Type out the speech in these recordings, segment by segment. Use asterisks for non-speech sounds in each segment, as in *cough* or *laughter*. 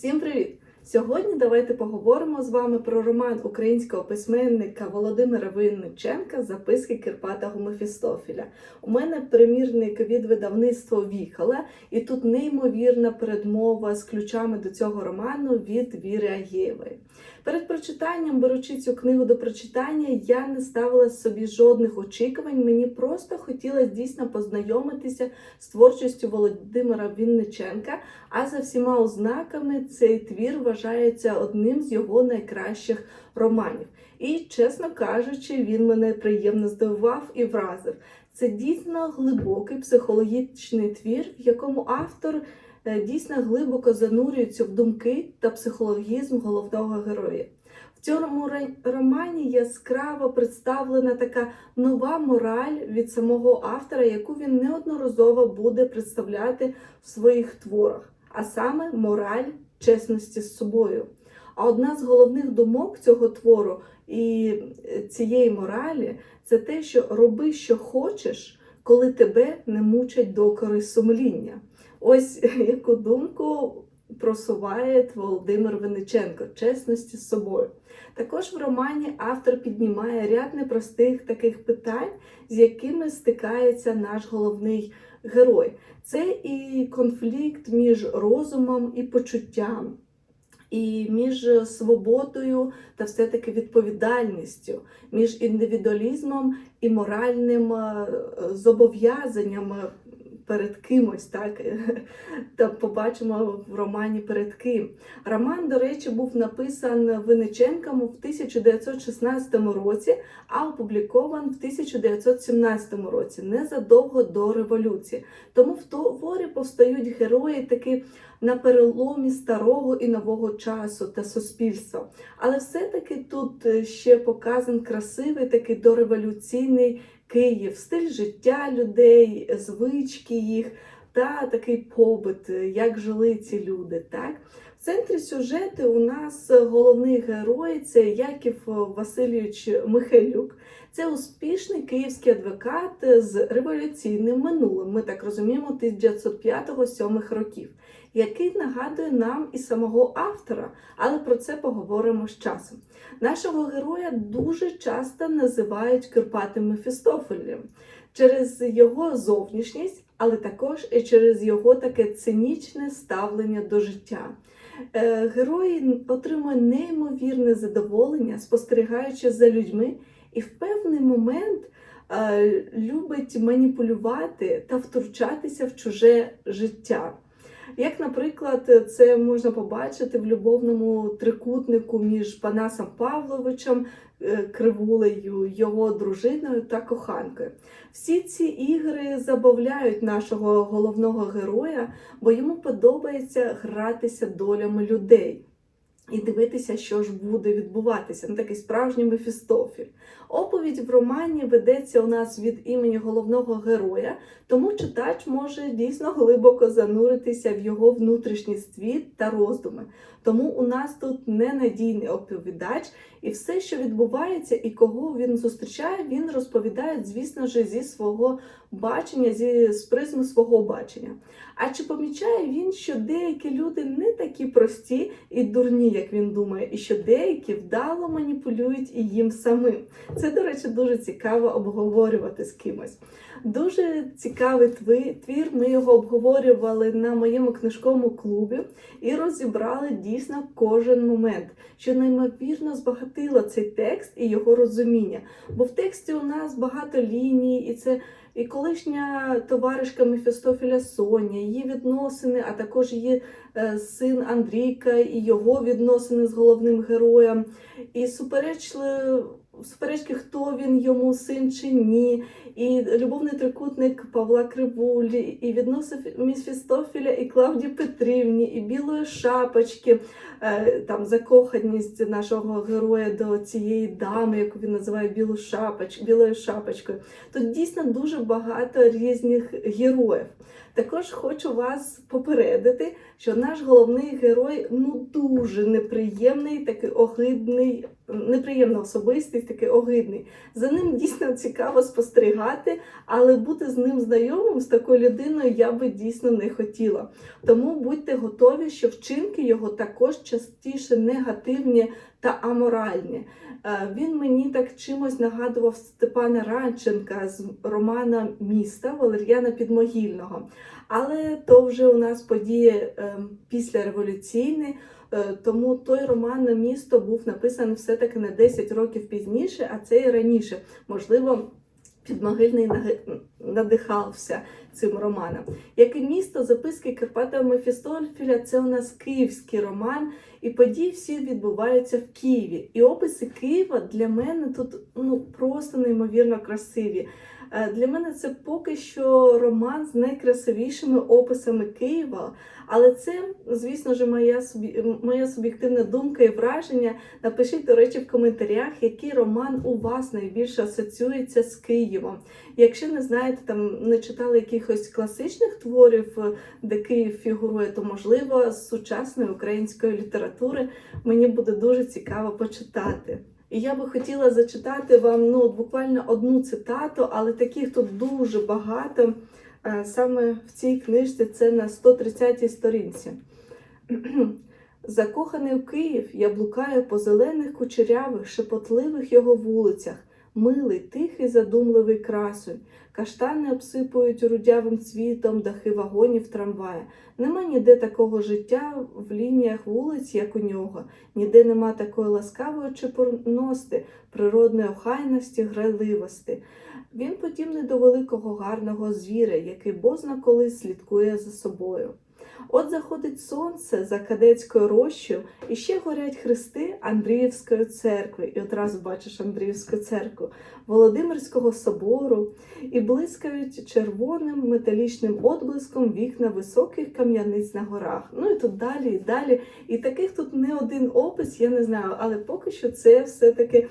Всім привіт! Сьогодні давайте поговоримо з вами про роман українського письменника Володимира Винниченка Записки Кирпатого Мефістофіля. У мене примірник від видавництва Віхала, і тут неймовірна передмова з ключами до цього роману від Віри Агєєвої. Перед прочитанням, беручи цю книгу до прочитання, я не ставила собі жодних очікувань. Мені просто хотілося дійсно познайомитися з творчістю Володимира Вінниченка. А за всіма ознаками цей твір вважається одним з його найкращих романів. І, чесно кажучи, він мене приємно здивував і вразив. Це дійсно глибокий психологічний твір, в якому автор дійсно глибоко занурюється в думки та психологізм головного героя. В цьому романі яскраво представлена така нова мораль від самого автора, яку він неодноразово буде представляти в своїх творах, а саме мораль чесності з собою. А одна з головних думок цього твору і е, цієї моралі це те, що роби, що хочеш, коли тебе не мучать докори сумління. Ось *laughs* яку думку просуває Володимир Винниченко чесності з собою. Також в романі автор піднімає ряд непростих таких питань, з якими стикається наш головний герой. Це і конфлікт між розумом і почуттям, і між свободою та все-таки відповідальністю, між індивідуалізмом і моральним е, зобов'язанням перед кимось, так *laughs* та побачимо в романі перед ким. Роман, до речі, був написан Винниченком в 1916 році, а опублікован в 1917 році, незадовго до революції. Тому в творі повстають герої таки на переломі старого і нового часу та суспільства. Але все-таки тут е, ще показан красивий такий дореволюційний Київ, стиль життя людей, звички їх та такий побит, як жили ці люди. Так? В центрі сюжету у нас головний герой це Яків Васильович Михайлюк. Це успішний київський адвокат з революційним минулим. Ми так розуміємо, 1905-7 років, який нагадує нам і самого автора, але про це поговоримо з часом. Нашого героя дуже часто називають Кирпатим Мефістофелем через його зовнішність, але також і через його таке цинічне ставлення до життя. Е, Герой отримує неймовірне задоволення, спостерігаючи за людьми, і в певний момент е, любить маніпулювати та втручатися в чуже життя. Як, наприклад, це можна побачити в любовному трикутнику між Панасом Павловичем, е, Кривулею, його дружиною та коханкою. Всі ці ігри забавляють нашого головного героя, бо йому подобається гратися долями людей. І дивитися, що ж буде відбуватися, ну такий справжній Мефістофіль. Оповідь в романі ведеться у нас від імені головного героя, тому читач може дійсно глибоко зануритися в його внутрішній світ та роздуми. Тому у нас тут ненадійний оповідач, і все, що відбувається і кого він зустрічає, він розповідає, звісно ж, зі свого бачення, зі з призми свого бачення. А чи помічає він, що деякі люди не такі прості і дурні, як він думає, і що деякі вдало маніпулюють і їм самим? Це, до речі, дуже цікаво обговорювати з кимось. Дуже цікавий твір. Ми його обговорювали на моєму книжковому клубі і розібрали дійсно кожен момент, що неймовірно збагатило цей текст і його розуміння. Бо в тексті у нас багато ліній, і це і колишня товаришка Мефістофіля Соня, її відносини, а також її е, син Андрійка і його відносини з головним героєм, і суперечли. Суперечки, хто він йому син чи ні, і любовний трикутник Павла Кривулі, і відносив Мефістофіля і Клавдії Петрівні, і білої шапочки, е, там закоханість нашого героя до цієї дами, яку він називає білу шапоч, білою шапочкою. Тут дійсно дуже багато різних героїв. Також хочу вас попередити, що наш головний герой ну дуже неприємний, такий огидний, неприємна особистість, такий огидний. За ним дійсно цікаво спостерігати, але бути з ним знайомим з такою людиною я би дійсно не хотіла. Тому будьте готові, що вчинки його також частіше негативні та аморальні. Е, Він мені так чимось нагадував Степана Радченка з романа Міста Валер'яна Підмогильного. Але то вже у нас події е, післяреволюційні, тому той роман на місто був написаний все-таки не 10 років пізніше, а це і раніше. Можливо, підмогильний надихався цим романом. Як і місто, записки Карпата Мефістофеля це у нас київський роман, і події всі відбуваються в Києві. І описи Києва для мене тут ну просто неймовірно красиві. Е, Для мене це поки що роман з найкрасивішими описами Києва, але це, звісно ж, моя моя суб'єктивна думка і враження. Напишіть, до речі, в коментарях, який роман у вас найбільше асоціюється з Києвом. Якщо не знаєте, там не читали якихось класичних творів, е, де Київ фігурує, то можливо з сучасної української літератури мені буде дуже цікаво почитати. І я би хотіла зачитати вам ну буквально одну цитату, але таких тут дуже багато. Е, Саме в цій книжці це на 130-й сторінці. *clears throat* Закоханий у Київ, я блукаю по зелених кучерявих, шепотливих його вулицях, милий, тихий, задумливий красунь. Каштани обсипують рудявим цвітом дахи вагонів трамвая. Нема ніде такого життя в лініях вулиць, як у нього. Ніде нема такої ласкавої чепурності, природної охайності, грайливості. Він подібний до великого гарного звіря, який бозна коли слідкує за собою. От заходить сонце за кадетською рощою, і ще горять хрести Андріївської церкви, і одразу бачиш Андріївську церкву, Володимирського собору, і блискають червоним металічним отблиском вікна високих кам'яниць на горах. Ну і тут далі, і далі. І таких тут не один опис, я не знаю, але поки що це все-таки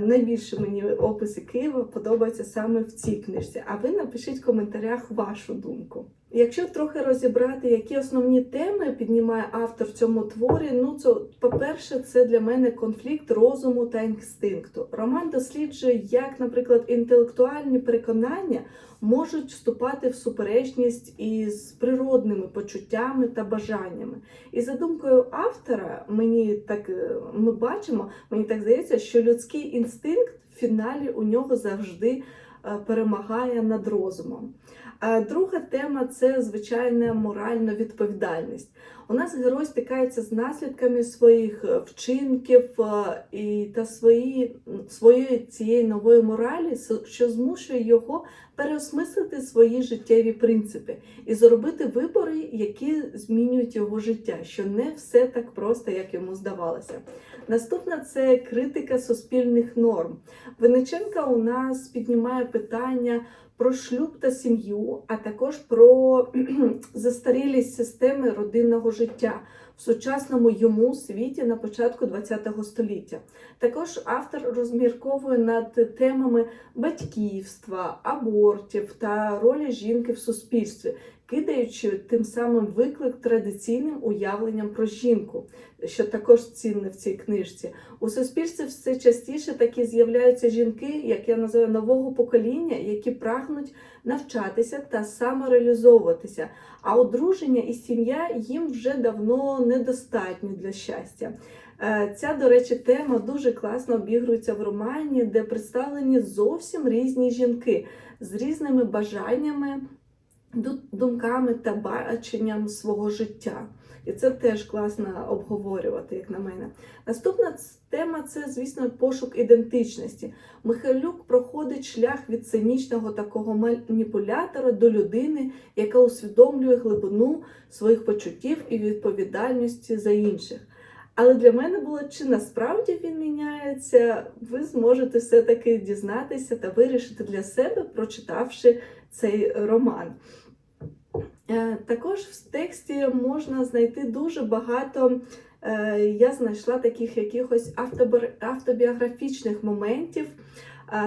найбільше мені описи Києва подобаються саме в цій книжці. А ви напишіть в коментарях вашу думку. Якщо трохи розібрати, які основні теми піднімає автор в цьому творі, ну це, по-перше, це для мене конфлікт розуму та інстинкту. Роман досліджує, як, наприклад, інтелектуальні переконання можуть вступати в суперечність із природними почуттями та бажаннями. І за думкою автора, мені так е, ми бачимо, мені так здається, що людський інстинкт в фіналі у нього завжди е, перемагає над розумом. А друга тема це звичайна моральна відповідальність. У нас герой стикається з наслідками своїх е, вчинків е, і та свої, своєї цієї нової моралі, що змушує його переосмислити свої життєві принципи і зробити вибори, які змінюють його життя, що не все так просто, як йому здавалося. Наступна це критика суспільних норм. Винниченка у нас піднімає питання про шлюб та сім'ю, а також про *clears throat* застарілість системи родинного життя в сучасному йому світі на початку ХХ століття. Також автор розмірковує над темами батьківства, абортів та ролі жінки в суспільстві, кидаючи тим самим виклик традиційним уявленням про жінку, що також цінне в цій книжці. У суспільстві все частіше такі з'являються жінки, як я називаю нового покоління, які прагнуть навчатися та самореалізовуватися. А одруження і сім'я їм вже давно недостатні для щастя. Е, Ця, до речі, тема дуже класно обігрується в романі, де представлені зовсім різні жінки з різними бажаннями, думками та баченням свого життя. І це теж класно обговорювати, як на мене. Наступна тема це, звісно, пошук ідентичності. Михайлюк проходить шлях від цинічного такого маніпулятора до людини, яка усвідомлює глибину своїх почуттів і відповідальності за інших. Але для мене було, чи насправді він міняється, ви зможете все-таки дізнатися та вирішити для себе, прочитавши цей роман. Е, Також в тексті можна знайти дуже багато. е, Я знайшла таких якихось автобіографічних моментів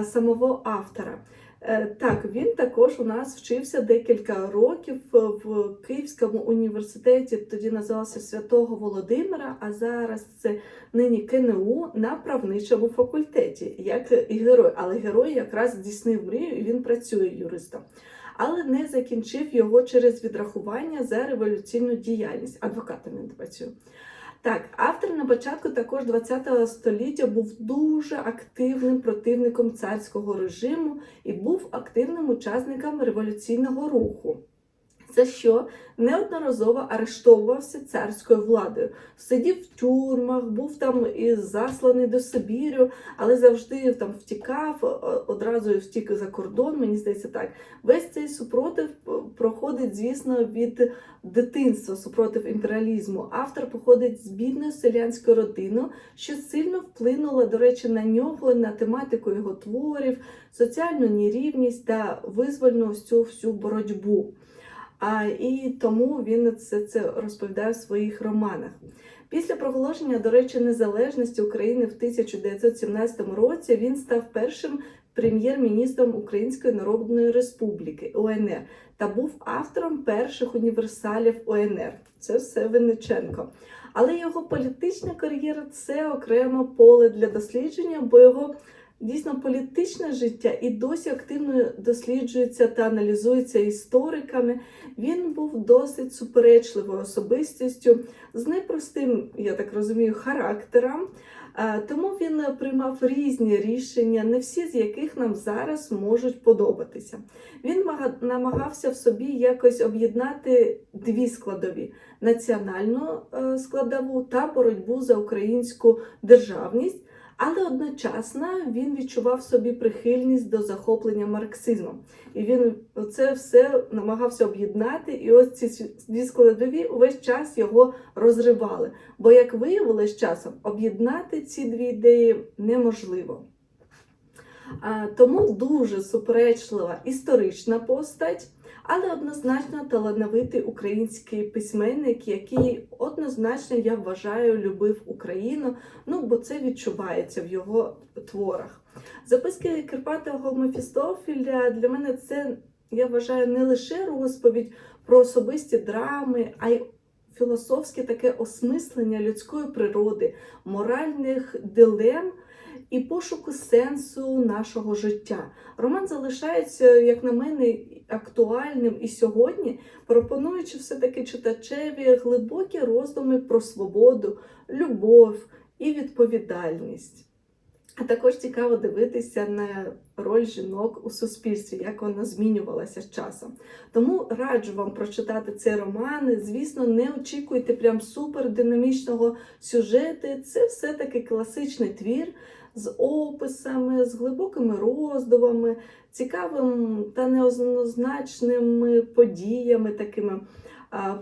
е, самого автора. Е, Так, він також у нас вчився декілька років в Київському університеті, тоді називався Святого Володимира, а зараз це нині КНУ на правничому факультеті, як і герой. Але герой якраз здійснив мрію і він працює юристом. Але не закінчив його через відрахування за революційну діяльність. Адвокатом він працює. Так, автор на початку також ХХ століття був дуже активним противником царського режиму і був активним учасником революційного руху. За що неодноразово арештовувався царською владою, сидів в тюрмах, був там і засланий до Сибірю, але завжди там втікав, одразу втік за кордон. Мені здається, так весь цей супротив проходить, звісно, від дитинства супротив імперіалізму. Автор походить з бідної селянської родини, що сильно вплинула, до речі, на нього, на тематику його творів, соціальну нерівність та визвольну цю всю боротьбу. А, і тому він це, це розповідає в своїх романах. Після проголошення, до речі, незалежності України в 1917 році він став першим прем'єр-міністром Української Народної Республіки УНР та був автором перших універсалів УНР. Це все Винниченко. Але його політична кар'єра це окреме поле для дослідження, бо його дійсно політичне життя і досі активно досліджується та аналізується істориками. Він був досить суперечливою особистістю з непростим, я так розумію, характером. Е, Тому він приймав різні рішення, не всі з яких нам зараз можуть подобатися. Він намагався в собі якось об'єднати дві складові: національну е, складову та боротьбу за українську державність. Але одночасно він відчував собі прихильність до захоплення марксизмом. І він це все намагався об'єднати. І ось ці дві складові увесь час його розривали. Бо, як виявилось часом, об'єднати ці дві ідеї неможливо. А, Тому дуже суперечлива історична постать, але однозначно талановитий український письменник, який однозначно, я вважаю, любив Україну, ну бо це відчувається в його творах. Записки Кирпатого Мефістофіля для мене це, я вважаю, не лише розповідь про особисті драми, а й філософське таке осмислення людської природи, моральних дилем і пошуку сенсу нашого життя. Роман залишається, як на мене, актуальним і сьогодні, пропонуючи все-таки читачеві глибокі роздуми про свободу, любов і відповідальність. А також цікаво дивитися на роль жінок у суспільстві, як вона змінювалася з часом. Тому раджу вам прочитати цей роман. Звісно, не очікуйте прям супер динамічного сюжету. Це все-таки класичний твір з описами, з глибокими роздумами, цікавим та неоднозначними подіями такими.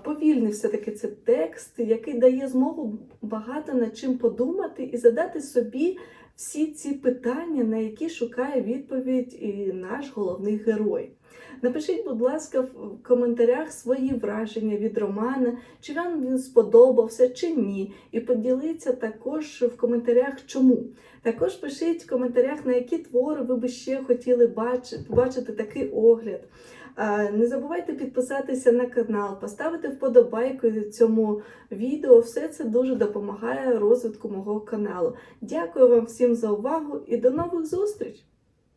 Повільний все-таки це текст, який дає змогу багато над чим подумати і задати собі всі ці питання, на які шукає відповідь і наш головний герой. Напишіть, будь ласка, в коментарях свої враження від романа, чи вам він сподобався, чи ні. І поділіться також в коментарях, чому. Також пишіть в коментарях, на які твори ви би ще хотіли бачити, побачити такий огляд. Не забувайте підписатися на канал, поставити вподобайку цьому відео. Все це дуже допомагає розвитку мого каналу. Дякую вам всім за увагу і до нових зустріч!